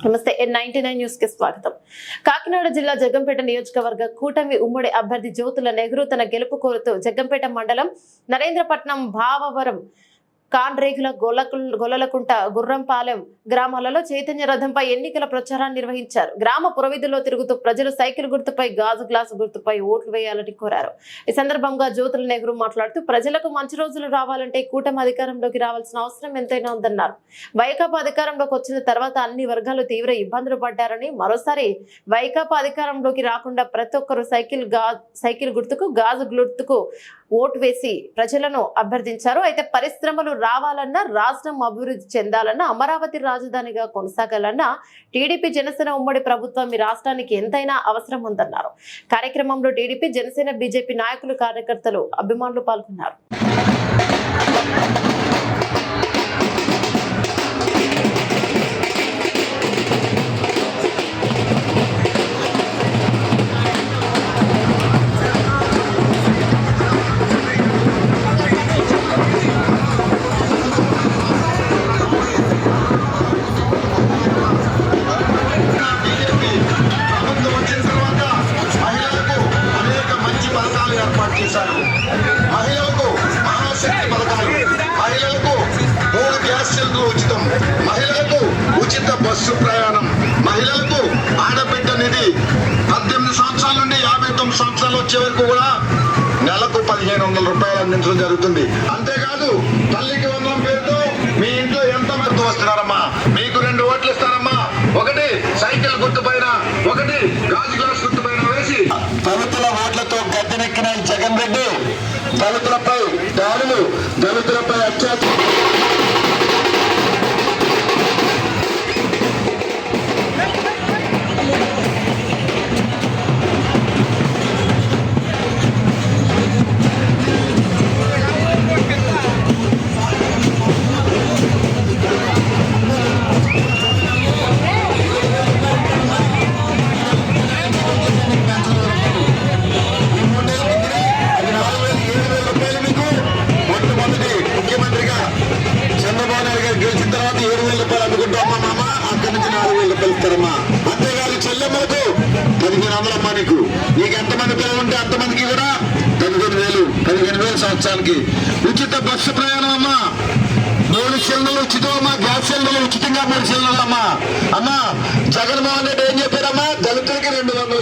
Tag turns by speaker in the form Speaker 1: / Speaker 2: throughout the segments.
Speaker 1: నమస్తే N ninety nine న్యూస్కి స్వాగతం. కాకినాడ జిల్లా జగ్గంపేట నియోజకవర్గ కూటమి ఉమ్మడి అభ్యర్థి జ్యోతుల నెహ్రూ తన గెలుపు కోరుతూ జగ్గంపేట మండలం నరేంద్రపట్నం భావవరం కాండ్రేగుల గొల్లకుల్- గొల్లలకుంట గుర్రంపాలెం గ్రామాలలో చైతన్య రథంపై ఎన్నికల ప్రచారాన్ని నిర్వహించారు. గ్రామ పురవిధుల్లో తిరుగుతూ ప్రజలు సైకిల్ గుర్తుపై గాజు గ్లాసు గుర్తుపై ఓట్లు వేయాలని కోరారు. ఈ సందర్భంగా జ్యోతుల నెహ్రూ మాట్లాడుతూ ప్రజలకు మంచి రోజులు రావాలంటే కూటమి అధికారంలోకి రావాల్సిన అవసరం ఎంతైనా ఉందన్నారు. వైకాపా అధికారంలోకి వచ్చిన తర్వాత అన్ని వర్గాలు తీవ్ర ఇబ్బందులు పడ్డారని మరోసారి వైకాపా అధికారంలోకి రాకుండా ప్రతి ఒక్కరు సైకిల్గా సైకిల్ గుర్తుకు గాజు గుర్తుకు ఓటు వేసి ప్రజలను అభ్యర్థించారు. అయితే పరిశ్రమలు రావాలన్నా రాష్ట్రం అభివృద్ధి చెందాలన్నా అమరావతి రాజధానిగా కొనసాగాలన్నా టీడీపీ జనసేన ఉమ్మడి ప్రభుత్వం ఈ రాష్ట్రానికి ఎంతైనా అవసరం ఉందన్నారు. కార్యక్రమంలో టీడీపీ జనసేన బీజేపీ నాయకులు కార్యకర్తలు అభిమానులు పాల్గొన్నారు.
Speaker 2: వచ్చే వరకు కూడా నెలకు పదిహేను వందల రూపాయలు అందించడం జరుగుతుంది. అంతేకాదు తల్లికి వందనం పేరుతో మీ ఇంట్లో ఎంత మంది వస్తున్నారమ్మా? మీకు రెండు ఓట్లు ఇస్తారమ్మా ఒకటి సైకిల్ గుర్తు పైన ఒకటి గాజు గ్లాస్ గుర్తు పైన వేసి. దళితుల ఓట్లతో గద్దెనెక్కిన జగన్ రెడ్డి దళితులపై దాడులు దళితుల ఇస్తారమ్మా అంతేకాదు చెల్లెమ్మలకు పదిహేను వందలమ్మా నీకు. నీకు ఎంతమంది పిల్లలు ఉంటే అంతమందికి కూడా పదిహేను వేలు పదిహేను వేలు సంవత్సరానికి. ఉచిత బస్సు ప్రయాణం అమ్మా. మూడు సిలిండర్లు ఉచితమమ్మా గ్యాస్ సిలిండర్లు ఉచితంగా మూడు సిలిండర్లు అమ్మా. అమ్మా జగన్మోహన్ రెడ్డి ఏం చెప్పారమ్మా? దళితులకి రెండు వందల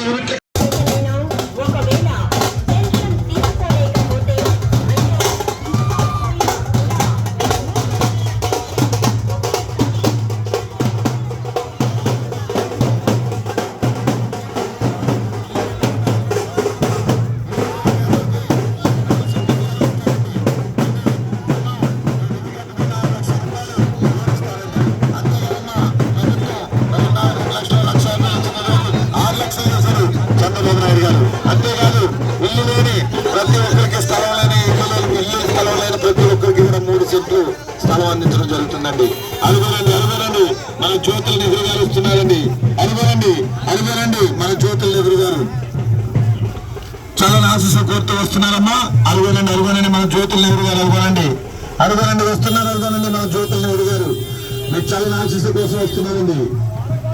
Speaker 2: స్థలం జరుగుతుందండి. అదిగోనండి అదిగోనండి మన జ్యోతులను ఎదురుగారుస్తున్నారండి గారు వస్తున్నారండి మన జ్యోతులను ఎదురుగారు. చాలా ఆశీస్సు కోరుతూ వస్తున్నారమ్మా. అడుగునండి అడుగునండి మన జ్యోతులను ఎదురుగారు. గారు అడుగునండి అడుగునండి వస్తున్నారు. అడుగునండి మన జ్యోతులను ఎదురుగారు. మీరు మీకు చాలా ఆశీస్సు కోసం వస్తున్నారండి.